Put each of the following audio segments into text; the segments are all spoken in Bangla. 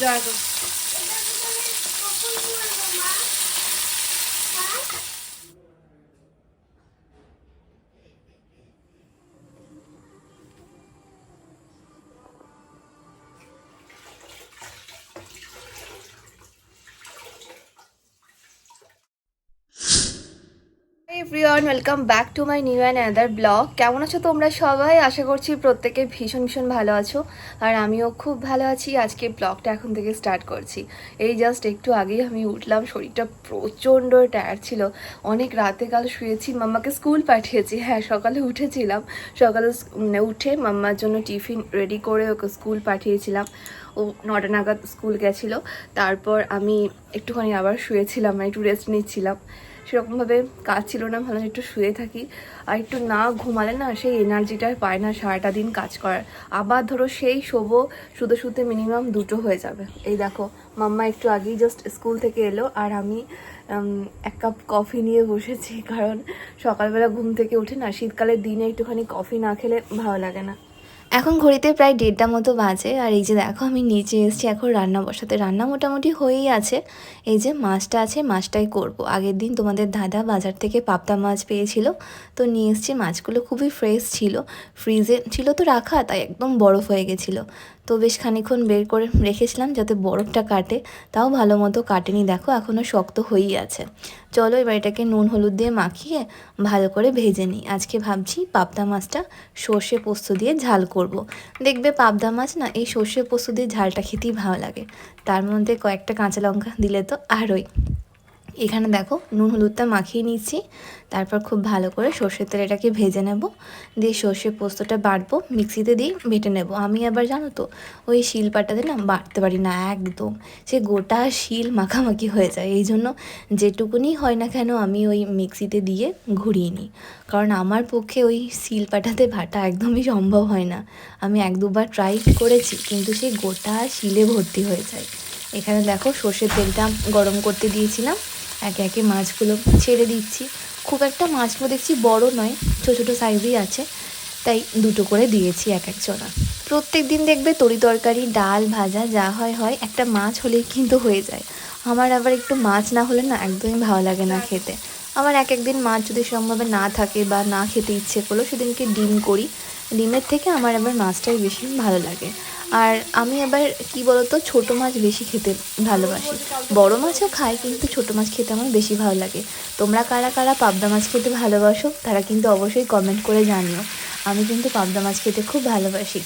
Joy everyone welcome back to my new and other blog কেমন আছো তোমরা সবাই? আশা করছি প্রত্যেকে ভীষণ ভীষণ ভালো আছো। আর আমিও খুব ভালো আছি। আজকে ব্লগটা এখন থেকে স্টার্ট করছি। এই জাস্ট একটু আগেই আমি উঠলাম, শরীরটা প্রচণ্ড টায়ার ছিল। অনেক রাতে কাল শুয়েছি, মাম্মাকে স্কুল পাঠিয়েছি। হ্যাঁ সকালে উঠেছিলাম। সকালে স- উঠে মাম্মার জন্য টিফিন রেডি করে ওকে স্কুল পাঠিয়েছিলাম। ও নটা নাগাদ স্কুল গেছিল। তারপর আমি একটুখানি আবার শুয়েছিলাম মানে একটু রেস্ট নিচ্ছিলাম। সেরকমভাবে কাজ ছিল না, ভালো একটু শুয়ে থাকি। আর একটু না ঘুমালে না সেই এনার্জিটা পায় না সারাটা দিন কাজ করার। আবার ধরো সেই শোবো, শুতে শুতে মিনিমাম দুটো হয়ে যাবে। এই দেখো, মাম্মা একটু আগেই জাস্ট স্কুল থেকে এলো আর আমি এক কাপ কফি নিয়ে বসেছি। কারণ সকালবেলা ঘুম থেকে উঠে না, শীতকালের দিনে একটুখানি কফি না খেলে ভালো লাগে না। এখন ঘড়িতে প্রায় দেড়টা মতো বাজে, আর এই যে দেখো আমি নিচে এসেছি, এখন রান্না বসাতে। রান্না মোটামুটি হয়েই আছে। এই যে মাছটা আছে, মাছটাই করব। আগের দিন তোমাদের দাদা বাজার থেকে পাবদা মাছ পেয়েছিল, তো নিয়ে এসেছি। মাছগুলো খুবই ফ্রেশ ছিল। ফ্রিজে ছিল তো রাখা, তাই একদম বরফ হয়ে গেছিল। তো বেশ খানিক্ষণ বের করে রেখেছিলাম যাতে বরফটা কাটে। তাও ভালো মতো কাটেনি। দেখো এখনও শক্ত হয়েই আছে। চলো এবার এটাকে নুন, হলুদ দিয়ে মাখিয়ে ভালো করে ভেজে নিই। আজকে ভাবছি পাবদা মাছটা সর্ষে পোস্ত দিয়ে ঝাল করব। দেখবে পাবদা মাছ না, এই সর্ষে পোস্ত দিয়ে ঝালটা খেতেই ভালো লাগে। তার মধ্যে কয়েকটা কাঁচা লঙ্কা দিলে তো আরোই। এখানে দেখো নুন হলুদটা মাখিয়ে নিচ্ছি তারপর খুব ভালো করে সর্ষের তেল এটাকে ভেজে নেব। দিয়ে সর্ষে পোস্তটা বাটবো, মিক্সিতে দিয়ে বেটে নেব। আমি আবার জানো তো, ওই শিল পাটাতে না বাটতে পারি না একদম। সে গোটা শিল মাখামাখি হয়ে যায়। এই জন্য যেটুকুনি হয় না কেন আমি ওই মিক্সিতে দিয়ে ঘুরিয়ে নিই। কারণ আমার পক্ষে ওই শিল পাটাতে বাটা একদমই সম্ভব হয় না। আমি এক দুবার ট্রাই করেছি, কিন্তু সেই গোটা শিলে ভর্তি হয়ে যায়। এখানে দেখো সর্ষের তেলটা গরম করতে দিয়েছিলাম। একে একে মাছগুলো ছেড়ে দিচ্ছি। খুব একটা মাছগুলো দেখছি বড় নয়, ছোটো ছোটো সাইজেই আছে। তাই দুটো করে দিয়েছি এক এক জনা প্রত্যেক দিন দেখবে তরি তরকারি, ডাল ভাজা, যা হয় হয় একটা মাছ হলেই কিন্তু হয়ে যায়। আমার আবার একটু মাছ না হলে না একদমই ভালো লাগে না খেতে। আমার এক একদিন মাছ যদি সেরকমভাবে না থাকে বা না খেতে ইচ্ছে করল, সেদিনকে ডিম করি। ডিমের থেকে আমার আবার মাছটাই বেশি ভালো লাগে। আর আমি আবার কি বলতো, ছোট মাছ বেশি খেতে ভালোবাসি। বড় মাছও খাই, কিন্তু ছোট মাছ খেতে আমার বেশি ভালো লাগে। তোমরা কারা কারা পাবদা মাছ খেতে ভালোবাসো, তারা কিন্তু অবশ্যই কমেন্ট করে জানিও। আমি কিন্তু পাবদা মাছ খেতে খুব ভালোবাসি।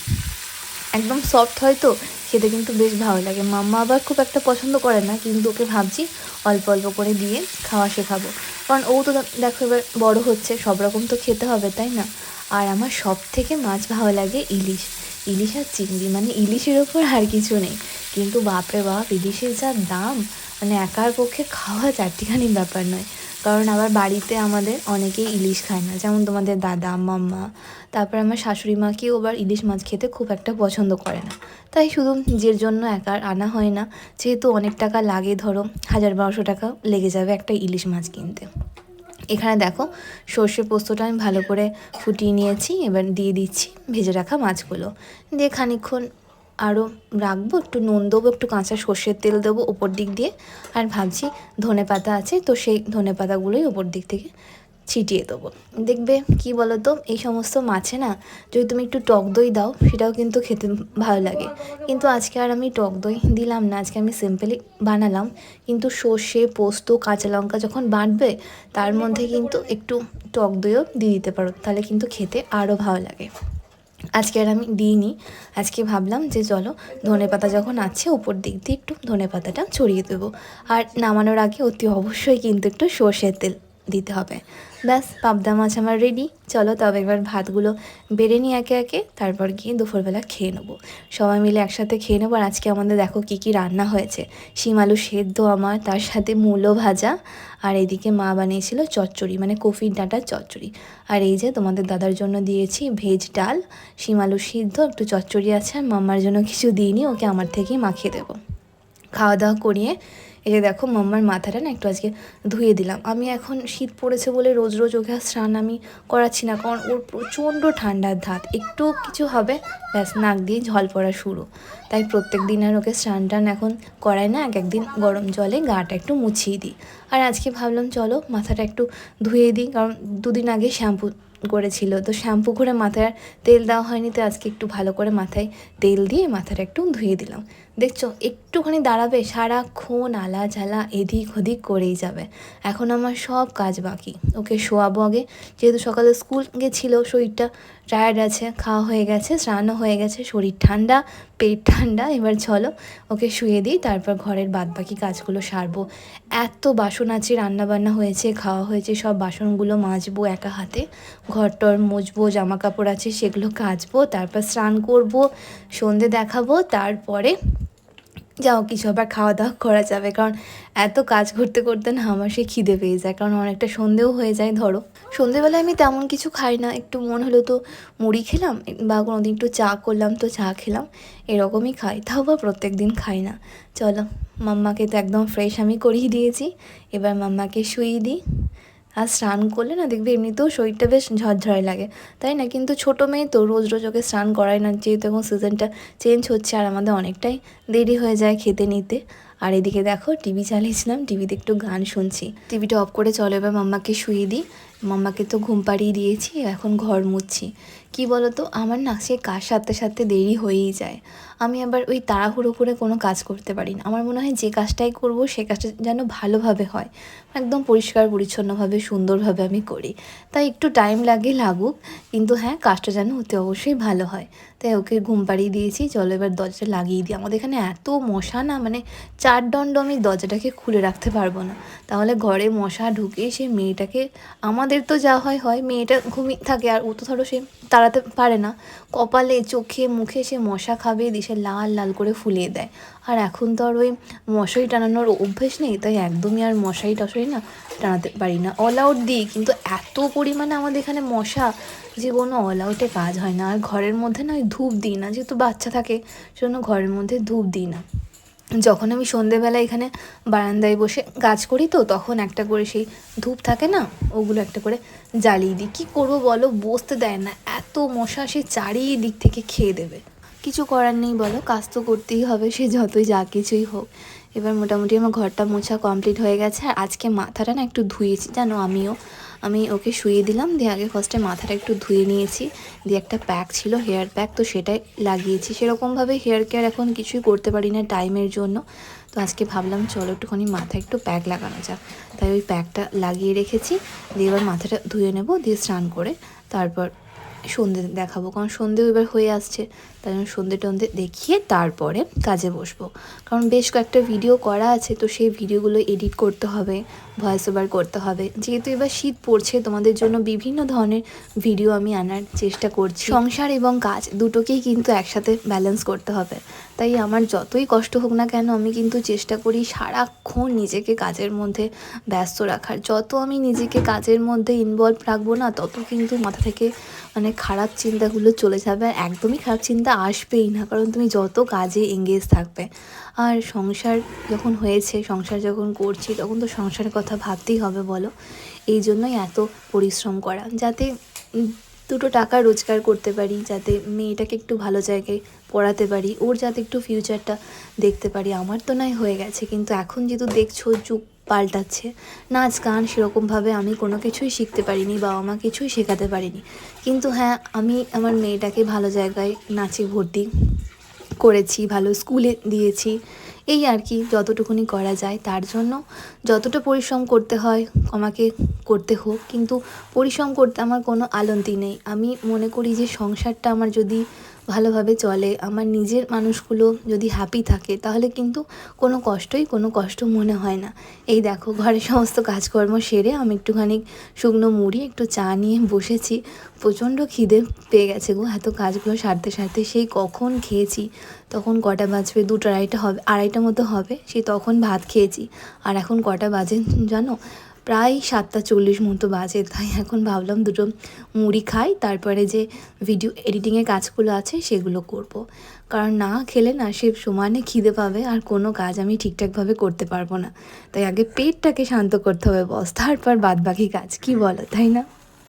একদম সফট হয় তো, খেতে কিন্তু বেশ ভালো লাগে। মাম্মা আবার খুব একটা পছন্দ করে না, কিন্তু ওকে ভাবছি অল্প অল্প করে দিয়ে খাওয়া শেখাবো। কারণ ও তো দেখো এবার বড় হচ্ছে, সব রকম তো খেতে হবে, তাই না? আর আমার সব থেকে মাছ ভালো লাগে ইলিশ। ইলিশ আর চিংড়ি মানে ইলিশের ওপর আর কিছু নেই। কিন্তু বাপরে বাপ, ইলিশের যা দাম মানে একার পক্ষে খাওয়া চারটিখানি ব্যাপার নয়। কারণ আবার বাড়িতে আমাদের অনেকেই ইলিশ খায় না। যেমন তোমাদের দাদা, মাম্মা, তারপর আমার শাশুড়ি মা কেউ আবার ইলিশ মাছ খেতে খুব একটা পছন্দ করে না। তাই শুধু যে জন্য একার আনা হয় না। যেহেতু অনেক টাকা লাগে, ধরো হাজার বারোশো টাকা লেগে যাবে একটা ইলিশ মাছ কিনতে। এখানে দেখো, সর্ষে পোস্তটা আমি ভালো করে ফুটিয়ে নিয়েছি, এবার দিয়ে দিচ্ছি ভেজে রাখা মাছগুলো। দিয়ে খানিক্ষণ আরও রাখব, একটু নুন দেবো, একটু কাঁচা সর্ষের তেল দেবো ওপর দিক দিয়ে। আর ভাবছি ধনে পাতা আছে, তো সেই ধনে পাতাগুলোই ওপর দিক থেকে ছিটিয়ে দেবো। দেখবে কি বলো তো এই সমস্ত মাছে না যদি তুমি একটু টক দই দাও, সেটাও কিন্তু খেতে ভালো লাগে। কিন্তু আজকে আর আমি টক দই দিলাম না, আজকে আমি সিম্পলি বানালাম। কিন্তু সর্ষে, পোস্ত, কাঁচা লঙ্কা যখন বাঁটবে, তার মধ্যে কিন্তু একটু টক দইও দিয়ে দিতে পারো, তাহলে কিন্তু খেতে আরও ভালো লাগে। আজকে আর আমি দিইনি। আজকে ভাবলাম যে চলো, ধনে পাতা যখন আছে উপর দিক দিয়ে একটু ধনে পাতাটা ছড়িয়ে দেবো। আর নামানোর আগে অতি অবশ্যই কিন্তু একটু সর্ষের তেল দিতে হবে। ব্যাস, পাবদা মাছ আমার রেডি চলো তবে এবার ভাতগুলো বেড়ে নিই একে একে, তারপর গিয়ে দুপুরবেলা খেয়ে নেব। সবাই মিলে একসাথে খেয়ে নেব। আর আজকে আমাদের দেখো কী কী রান্না হয়েছে। শিম আলু সেদ্ধ আমার, তার সাথে মূলো ভাজা, আর এদিকে মা বানিয়েছিল চচ্চড়ি মানে কফির ডাঁটার চচ্চড়ি। আর এই যে তোমাদের দাদার জন্য দিয়েছি ভেজ ডাল, শিম আলু সিদ্ধ, একটু চচ্চড়ি আছে, আর মাম্মার জন্য কিছু দিইনি, ওকে আমার থেকেই মাখিয়ে দেবো। খাওয়া দাওয়া করিয়ে এই যে দেখো মাম্মার মাথাটা না একটু আজকে ধুয়ে দিলাম। আমি এখন শীত পড়েছে বলে রোজ রোজ ওকে স্নান আমি করাচ্ছি না, কারণ ওর প্রচণ্ড ঠান্ডার ধাত। একটু কিছু হবে, ব্যাস নাক দিয়ে ঝল পড়া শুরু। তাই প্রত্যেক দিন আর ওকে স্নান টান এখন করাই না, এক একদিন গরম জলে গাটা একটু মুছিয়ে দিই। আর আজকে ভাবলাম চলো মাথাটা একটু ধুয়ে দিই, কারণ দুদিন আগে শ্যাম্পু করেছিল। তো শ্যাম্পু করে মাথায় তেল দেওয়া হয়নি, তো আজকে একটু ভালো করে মাথায় তেল দিয়ে মাথাটা একটু ধুয়ে দিলাম। দেখছ, একটুখানি দাঁড়াবে, সারাক্ষণ আলা ঝালা এদিক ওদিক করেই যাবে। এখন আমার সব কাজ বাকি। ওকে শোয়াবো আগে। যেহেতু সকালে স্কুল গেছিল, শরীরটা টায়ার্ড আছে, খাওয়া হয়ে গেছে, স্নানও হয়ে গেছে, শরীর ঠান্ডা, পেট ঠান্ডা, এবার চলো ওকে শুয়ে দিই, তারপর ঘরের বাদবাকি কাজগুলো সারবো। এত বাসন আছে রান্না বান্না হয়েছে, খাওয়া হয়েছে, সব বাসনগুলো মাজবো একা হাতে। ঘর টর মুছবো জামা কাপড় আছে, সেগুলো কাচবো, তারপর স্নান করব, সন্ধে দেখাবো, তারপরে যাও, কিছু আবার খাওয়া দাওয়া করা যাবে। কারণ এত কাজ করতে করতে না আমার সে খিদে পেয়ে যায়। কারণ অনেকটা সন্ধেও হয়ে যায়, ধরো। সন্ধেবেলায় আমি তেমন কিছু খাই না। একটু মন হলো তো মুড়ি খেলাম বা কোনো দিন একটু চা করলাম তো চা খেলাম, এরকমই খাই। তাও বা প্রত্যেক দিন খাই না। চলো, মাম্মাকে তো একদম ফ্রেশ আমি করিয়ে দিয়েছি। এবার মাম্মাকে শুইয়ে দিই। আর স্নান করলে না দেখবে এমনিতেও শরীরটা বেশ ঝরঝরে লাগে, তাই না? কিন্তু ছোটো মেয়ে তো রোজ রোজ ওকে স্নান করায় না, যেহেতু এখন সিজনটা চেঞ্জ হচ্ছে আর আমাদের অনেকটাই দেরি হয়ে যায় খেতে নিতে। আর এদিকে দেখো টিভি চালিয়েছিলাম, টিভিতে একটু গান শুনছি। টিভিটা অফ করে চলো, এবার মাম্মাকে শুয়ে দিই। মাম্মাকে তো ঘুম পাড়িয়ে দিয়েছি, এখন ঘর মুছছি। কি বলো তো আমার না সে কাজ সাথে সাথে দেরি হয়েই যায়। আমি আবার ওই তাড়াহুড়ো করে কোনো কাজ করতে পারি না। আমার মনে হয় যে কাজটাই করব, সে কাজটা যেন ভালোভাবে হয়। একদম পরিষ্কার, পরিচ্ছন্নভাবে, সুন্দরভাবে আমি করি। তাই একটু টাইম লাগে, লাগুক, কিন্তু হ্যাঁ কাজটা যেন হতে অবশ্যই ভালো হয়। তাই ওকে ঘুম পাড়িয়ে দিয়েছি, চলো এবার দরজাটা লাগিয়ে দিই। আমাদের এখানে এত মশা না মানে চার দণ্ড আমি দরজাটাকে খুলে রাখতে পারব না। তাহলে ঘরে মশা ঢুকে সে মেয়েটাকে, আমাদের তো যা হয় হয়। মেয়েটা ঘুমিয়ে থাকে, আর ও তো ধরো সে তাড়াতে পারে না। কপালে, চোখে, মুখে সে মশা খাবে সে লাল লাল করে ফুলিয়ে দেয়। আর এখন তো আর ওই মশারি টানানোর অভ্যেস নেই, তাই একদমই আর মশারি টশারি না টানাতে পারি না। অল আউট দিই, কিন্তু এত পরিমাণে আমাদের এখানে মশা যে কোনো অল আউটে কাজ হয় না। আর ঘরের মধ্যে না ওই ধূপ দিই না, যেহেতু বাচ্চা থাকে, সেজন্য ঘরের মধ্যে ধূপ দিই না। যখন আমি সন্ধেবেলা এখানে বারান্দায় বসে কাজ করি তো, তখন একটা করে সেই ধূপ থাকে না, ওগুলো একটা করে জ্বালিয়ে দিই। কী করব বলো? বসতে দেয় না। এত মশা সে চারিদিক থেকে খেয়ে দেবে। কিছু করার নেই বলো, কাজ তো করতেই হবে, সে যতই যা কিছুই হোক। এবার মোটামুটি আমার ঘরটা মোছা কমপ্লিট হয়ে গেছে, আর আজকে মাথাটা না একটু ধুয়েছি, জানো আমিও। আমি ওকে শুয়ে দিলাম, দিয়ে আগে ফার্স্টে মাথাটা একটু ধুয়ে নিয়েছি, দিয়ে একটা প্যাক ছিল হেয়ার প্যাক তো সেটাই লাগিয়েছি। সেরকমভাবে হেয়ার কেয়ার এখন কিছুই করতে পারি না টাইমের জন্য। তো আজকে ভাবলাম, চলো একটুখানি মাথায় একটু প্যাক লাগানো যাক। তাই ওই প্যাকটা লাগিয়ে রেখেছি, দিয়ে এবার মাথাটা ধুয়ে নেব, দিয়ে স্নান করে তারপর সন্ধে দেখাবো, কারণ সন্ধেও এবার হয়ে আসছে। তাই জন্য সন্ধে টন্ধে দেখিয়ে তারপরে কাজে বসবো। কারণ বেশ কয়েকটা ভিডিও করা আছে, তো সেই ভিডিওগুলো এডিট করতে হবে ভয়েস ওভার করতে হবে। যেহেতু এবার শীত পড়ছে, তোমাদের জন্য বিভিন্ন ধরনের ভিডিও আমি আনার চেষ্টা করছি। সংসার এবং কাজ দুটোকেই কিন্তু একসাথে ব্যালেন্স করতে হবে। তাই আমার যতই কষ্ট হোক না কেন, আমি কিন্তু চেষ্টা করি সারাক্ষণ নিজেকে কাজের মধ্যে ব্যস্ত রাখার। যত আমি নিজেকে কাজের মধ্যে ইনভলভ রাখব না, তত কিন্তু মাথা থেকে মানে খারাপ চিন্তাগুলো চলে যাবে। আর একদমই খারাপ চিন্তা আসবেই না, কারণ তুমি যত কাজে এঙ্গেজ থাকবে। আর সংসার যখন হয়েছে, সংসার যখন করছি, তখন তো সংসারের কথা ভাবতেই হবে, বলো। এই জন্যই এত পরিশ্রম করা, যাতে দুটো টাকা রোজগার করতে পারি, যাতে মেয়েটাকে একটু ভালো জায়গায় পড়াতে পারি, ওর যাতে একটু ফিউচারটা দেখতে পারি। আমার তো নয় হয়ে গেছে, কিন্তু এখন যেহেতু দেখছ, যুগ পাল্টাচ্ছে। নাচ, গান সেরকমভাবে আমি কোনো কিছুই শিখতে পারিনি বাবা মা কিছুই শেখাতে পারিনি। কিন্তু হ্যাঁ আমি আমার মেয়েটাকে ভালো জায়গায় নাচে ভর্তি করেছি, ভালো স্কুলে দিয়েছি। এই আর কি, যতটুকুনি করা যায়। তার জন্য যতটা পরিশ্রম করতে হয়, আমাকে করতে হোক। কিন্তু পরিশ্রম করতে আমার কোনো আলন্তি নেই। আমি মনে করি যে সংসারটা আমার যদি ভালোভাবে চলে। আমার নিজের মানুষগুলো যদি হ্যাপি থাকে, তাহলে কিন্তু কোনো কষ্টই কোনো কষ্ট মনে হয় না। এই দেখো, ঘরের সমস্ত কাজকর্ম সেরে আমি একটুখানি শুকনো মুড়ি, একটু চা নিয়ে বসেছি। প্রচণ্ড খিদে পেয়ে গেছে গো, এত কাজগুলো সারতে সারতে। সেই কখন খেয়েছি? তখন কটা বাজবে? দুটো আড়াইটা হবে, আড়াইটা মতো হবে। সেই তখন ভাত খেয়েছি। আর এখন কটা বাজে জানো? প্রায় সাতটা চল্লিশ মতো বাজে, তাই এখন ভাবলাম দুটো মুড়ি খাই, তারপরে যে ভিডিও এডিটিংয়ের কাজগুলো আছে সেগুলো করব। কারণ না খেলে না সে সমানে খিদে পাবে, আর কোনো কাজ আমি ঠিকঠাকভাবে করতে পারব না তাই আগে পেটটাকে শান্ত করতে হবে বস, তারপর বাদ বাকি কাজ, কি বলো, তাই না